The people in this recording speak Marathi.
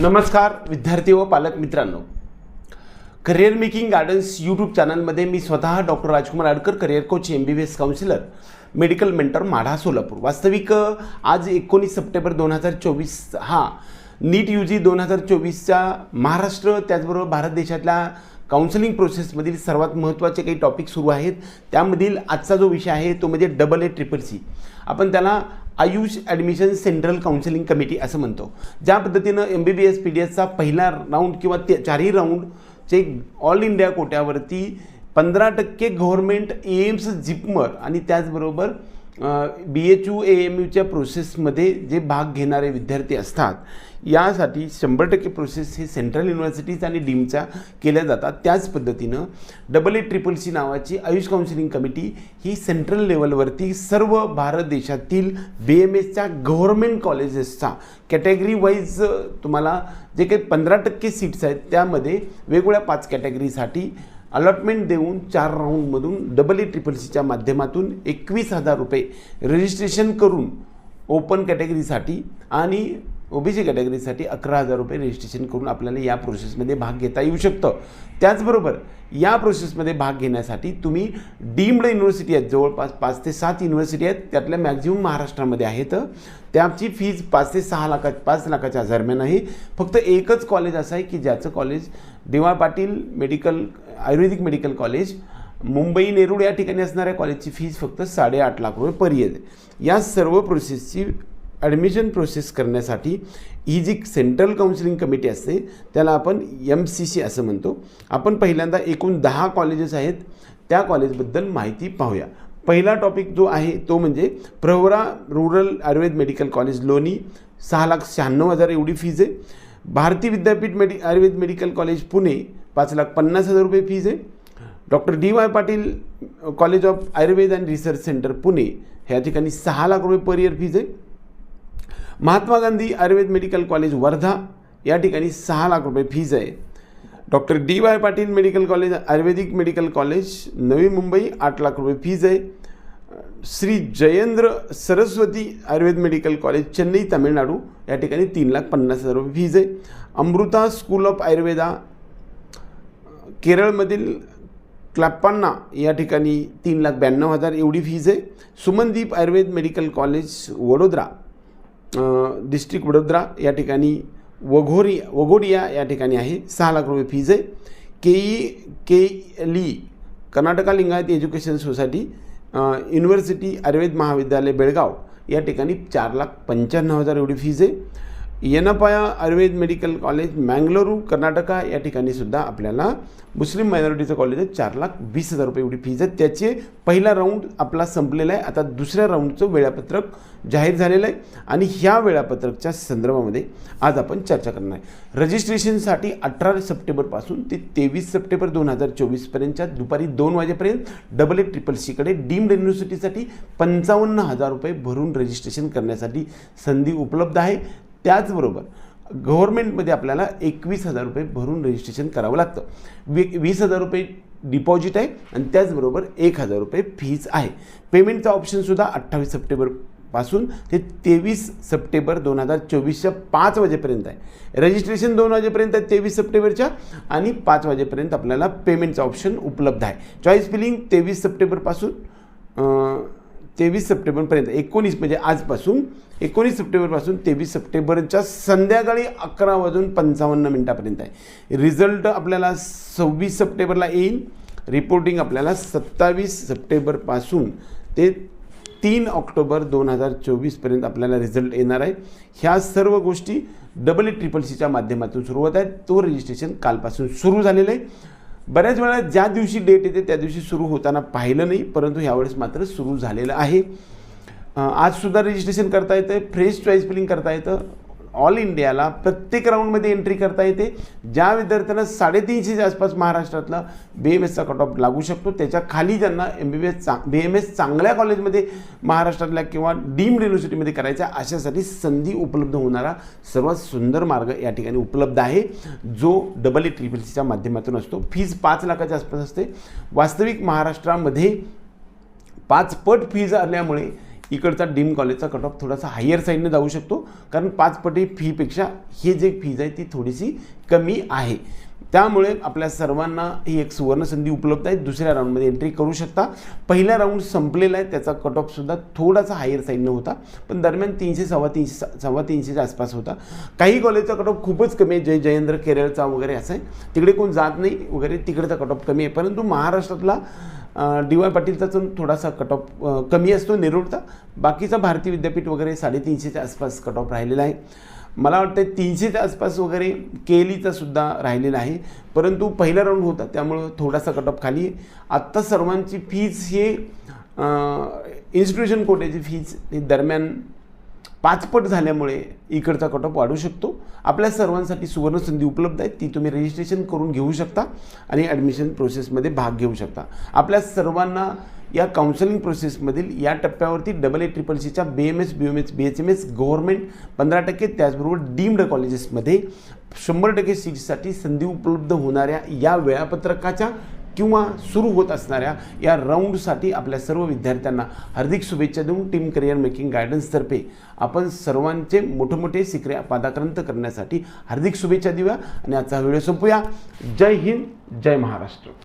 नमस्कार विद्यार्थी व पालक मित्रांनो. करिअर मेकिंग गार्डन्स यूट्यूब चॅनलमध्ये मी स्वतः doctor Rajkumar Adkar career coach M B B S counsellor medical mentor Madha Solapur. वास्तविक आज एकोणीस सप्टेंबर दोन हजार चोवीस हा नीट यू जी दोन हजार चोवीसच्या महाराष्ट्र त्याचबरोबर भारत देशातल्या काउन्सिलिंग प्रोसेसमधील सर्वात महत्त्वाचे काही टॉपिक सुरू आहेत. त्यामधील आजचा जो विषय आहे तो म्हणजे डबल ए ट्रिपल सी आपण त्याला AYUSH admission central counselling committee असं म्हणतो. ज्या पद्धतीनं M B B S P D एसचा पहिला राऊंड किंवा ते चारही राऊंडचे ऑल इंडिया कोट्यावरती पंधरा टक्के गव्हर्मेंट एम्स जिपमर आणि त्याचबरोबर B H U A M यूच्या प्रोसेसमध्ये जे भाग घेणारे विद्यार्थी असतात यासाठी शंभर टक्के प्रोसेस हे सेंट्रल युनिव्हर्सिटीज आणि डीमच्या केल्या जातात. त्याच पद्धतीनं डबल ए ट्रिपल सी नावाची आयुष काउन्सिलिंग कमिटी ही सेंट्रल लेवलवरती सर्व भारत देशातील बी एम एसच्या गव्हर्मेंट कॉलेजेसचा कॅटेगरी वाईज तुम्हाला जे काही पंधरा टक्के सीट्स आहेत त्यामध्ये वेगवेगळ्या पाच कॅटेगरीसाठी अलॉटमेंट देऊन चार राऊंडमधून डबल ए ट्रिपल सीच्या माध्यमातून एकवीस हजार रुपये रजिस्ट्रेशन करून ओपन कॅटेगरीसाठी आणि ओबीसी कॅटेगरीसाठी अकरा हजार रुपये रजिस्ट्रेशन करून आपल्याला या प्रोसेसमध्ये भाग घेता येऊ शकतं. त्याचबरोबर या प्रोसेसमध्ये भाग घेण्यासाठी तुम्ही डीम्ड युनिव्हर्सिटी आहेत. जवळपास पाच ते सात युनिव्हर्सिटी आहेत. त्यातल्या मॅक्झिमम महाराष्ट्रामध्ये आहेत. त्याची फीज पाच ते सहा लाखा पाच लाखाच्या दरम्यान आहे. फक्त एकच कॉलेज असं आहे की ज्याचं college D Y Patil medical ayurvedic medical college Mumbai Nerul या ठिकाणी असणाऱ्या कॉलेजची फीज फक्त साडेआठ लाख रुपये पर येते या सर्व प्रोसेसची ॲडमिशन प्रोसेस करण्यासाठी ही जी सेंट्रल काउन्सिलिंग कमिटी असते त्याला आपण एम सी सी असं म्हणतो. आपण पहिल्यांदा एकूण दहा कॉलेजेस आहेत त्या कॉलेजबद्दल माहिती पाहूया. पहिला टॉपिक जो आहे तो म्हणजे Pravara rural Ayurved medical college Loni. सहा लाख शहाण्णव हजार एवढी फीज आहे. Bharati Vidyapeeth medi Ayurved medical college Pune. पाच लाख पन्नास हजार रुपये फीज आहे. Doctor D Y Patil college of Ayurved and research centre Pune. ह्या ठिकाणी सहा लाख रुपये पर इयर फीज आहे. महात्मा गांधी आयुर्वेद मेडिकल कॉलेज वर्धा या ठिकाणी सहा लाख रुपये फीज आहे. Doctor D Y Patil medical college ayurvedic medical college Navi Mumbai आठ लाख रुपये फीज आहे. श्री जयेंद्र सरस्वती आयुर्वेद मेडिकल कॉलेज चेन्नई तामिळनाडू या ठिकाणी तीन लाख पन्नास हजार रुपये फीज आहे. अमृता स्कूल ऑफ आयुर्वेदा केरळमधील क्लॅप्पांना या ठिकाणी तीन लाख ब्याण्णव हजार एवढी फीज आहे. Sumandeep Ayurved medical college Vadodara district Vadodara या ठिकाणी वघोरी वघोडिया या ठिकाणी आहे. सहा लाख रुपये फीज आहे. के ई के ली Karnataka Lingayat education society university Ayurved महाविद्यालय बेळगाव या ठिकाणी चार लाख पंच्याण्णव हजार एवढी फीज आहे. येनपाया आयुर्वेद मेडिकल कॉलेज मँगलोरू कर्नाटका या ठिकाणी सुद्धा आपल्याला मुस्लिम मायनॉरिटीचं कॉलेज आहे. चार लाख वीस हजार रुपये एवढी फीज आहे त्याचे पहिला राऊंड आपला संपलेला आहे. आता दुसऱ्या राऊंडचं वेळापत्रक जाहीर झालेलं आहे. आणि ह्या वेळापत्रकच्या संदर्भामध्ये आज आपण चर्चा करणार आहे. रजिस्ट्रेशनसाठी अठरा सप्टेंबरपासून ते तेवीस सप्टेंबर दोन हजार चोवीसपर्यंतच्या दुपारी दोन वाजेपर्यंत डबल ए ट्रिपल सीकडे डीम्ड युनिव्हर्सिटीसाठी पंचावन्न हजार रुपये भरून रजिस्ट्रेशन करण्यासाठी संधी उपलब्ध आहे. त्याचबरोबर गव्हर्मेंटमध्ये आपल्याला एकवीस हजार रुपये भरून रजिस्ट्रेशन करावं लागतं. वी वीस हजार रुपये डिपॉझिट आहे आणि त्याचबरोबर एक हजार रुपये फीज आहे. पेमेंटचा ऑप्शनसुद्धा अठ्ठावीस सप्टेंबरपासून ते तेवीस सप्टेंबर दोन हजार चोवीसच्या पाच वाजेपर्यंत आहे. रजिस्ट्रेशन दोन वाजेपर्यंत आहे तेवीस सप्टेंबरच्या आणि पाच वाजेपर्यंत आपल्याला पेमेंटचा ऑप्शन उपलब्ध आहे. चॉईस फिलिंग तेवीस सप्टेंबरपासून तेवीस सप्टेंबरपर्यंत एकोणीस म्हणजे आजपासून एकोणीस सप्टेंबरपासून तेवीस सप्टेंबरच्या संध्याकाळी अकरा वाजून पंचावन्न मिनटापर्यंत आहे. रिझल्ट आपल्याला सव्वीस सप्टेंबरला येईल. रिपोर्टिंग आपल्याला सत्तावीस सप्टेंबरपासून ते तीन ऑक्टोबर दोन हजार चोवीसपर्यंत आपल्याला रिझल्ट येणार आहे. ह्या सर्व गोष्टी डबल ए ट्रिपल सीच्या माध्यमातून सुरू होत आहेत तो रजिस्ट्रेशन कालपासून सुरू झालेलं आहे. बऱ्याच वेळा ज्या दिवशी डेट येते त्या दिवशी सुरू होताना पाहिलं नाही परंतु ह्यावेळेस मात्र सुरू झालेलं आहे. आजसुद्धा रजिस्ट्रेशन करता येतं फ्रेश चॉईस फिलिंग करता येतं. ऑल इंडियाला प्रत्येक राऊंडमध्ये एंट्री करता येते. ज्या विद्यार्थ्यांना साडेतीनशेच्या आसपास महाराष्ट्रातला बी एम एसचा कट ऑफ लागू शकतो त्याच्याखाली ज्यांना एम बी बी एस चांग बी एम एस चांगल्या कॉलेजमध्ये महाराष्ट्रातल्या किंवा डीम्ड युनिव्हर्सिटीमध्ये करायच्या अशासाठी संधी उपलब्ध होणारा सर्वात सुंदर मार्ग या ठिकाणी उपलब्ध आहे. जो डबल ए ट्रिपल सीच्या माध्यमातून असतो. फीज पाच लाखाच्या आसपास असते. वास्तविक महाराष्ट्रामध्ये पाच पट फीज आल्यामुळे इकडचा डीम कॉलेजचा कट ऑफ थोडासा हायर साईडने जाऊ शकतो. कारण पाच पटी फीपेक्षा हे जे फीज आहे ती थोडीशी कमी आहे. त्यामुळे आपल्या सर्वांना ही एक सुवर्णसंधी उपलब्ध आहे. दुसऱ्या राऊंडमध्ये एंट्री करू शकता. पहिला राऊंड संपलेला आहे. त्याचा कट ऑफसुद्धा थोडासा हायर साईडनं होता. पण दरम्यान तीनशे सव्वा तीनशे सव्वा तीनशेच्या आसपास होता. काही कॉलेजचा कट ऑफ खूपच कमी आहे. जय जयेंद्र केरळचा वगैरे असं आहे. तिकडे कोण जात नाही वगैरे तिकडचा कट ऑफ कमी आहे. परंतु महाराष्ट्रातला डी वाय पाटीलचा थोडासा कट ऑफ कमी असतो नेरूळचा बाकीचा भारतीय विद्यापीठ वगैरे साडेतीनशेच्या आसपास कट ऑफ राहिलेला आहे. मला वाटतं तीनशेच्या आसपास वगैरे केलीचा सुद्धा राहिलेला आहे. परंतु पहिला राऊंड होता त्यामुळं थोडासा कट ऑफ खाली आहे. आत्ता सर्वांची फीज हे इन्स्टिट्यूशन कोट्याची फीज ही दरम्यान पाचपट झाल्यामुळे इकडचा कट ऑफ वाढू शकतो. आपल्या सर्वांसाठी सुवर्णसंधी उपलब्ध आहे. ती तुम्ही रजिस्ट्रेशन करून घेऊ शकता आणि ॲडमिशन प्रोसेसमध्ये भाग घेऊ शकता. आपल्या सर्वांना या काउन्सलिंग प्रोसेसमधील या टप्प्यावरती डबल ए ट्रिपल सीच्या B M S B M S B H M S government पंधरा टक्के त्याचबरोबर डीम्ड कॉलेजेसमध्ये शंभर टक्के सीट्ससाठी संधी उपलब्ध होणाऱ्या या वेळापत्रकाच्या किंवा सुरू होत असणाऱ्या या राऊंडसाठी आपल्या सर्व विद्यार्थ्यांना हार्दिक शुभेच्छा देऊन टीम करिअर मेकिंग गायडन्सतर्फे आपण सर्वांचे मोठे मोठे पादाक्रांत करण्यासाठी हार्दिक शुभेच्छा देऊया. आणि आजचा व्हिडिओ संपूया. जय हिंद जय महाराष्ट्र.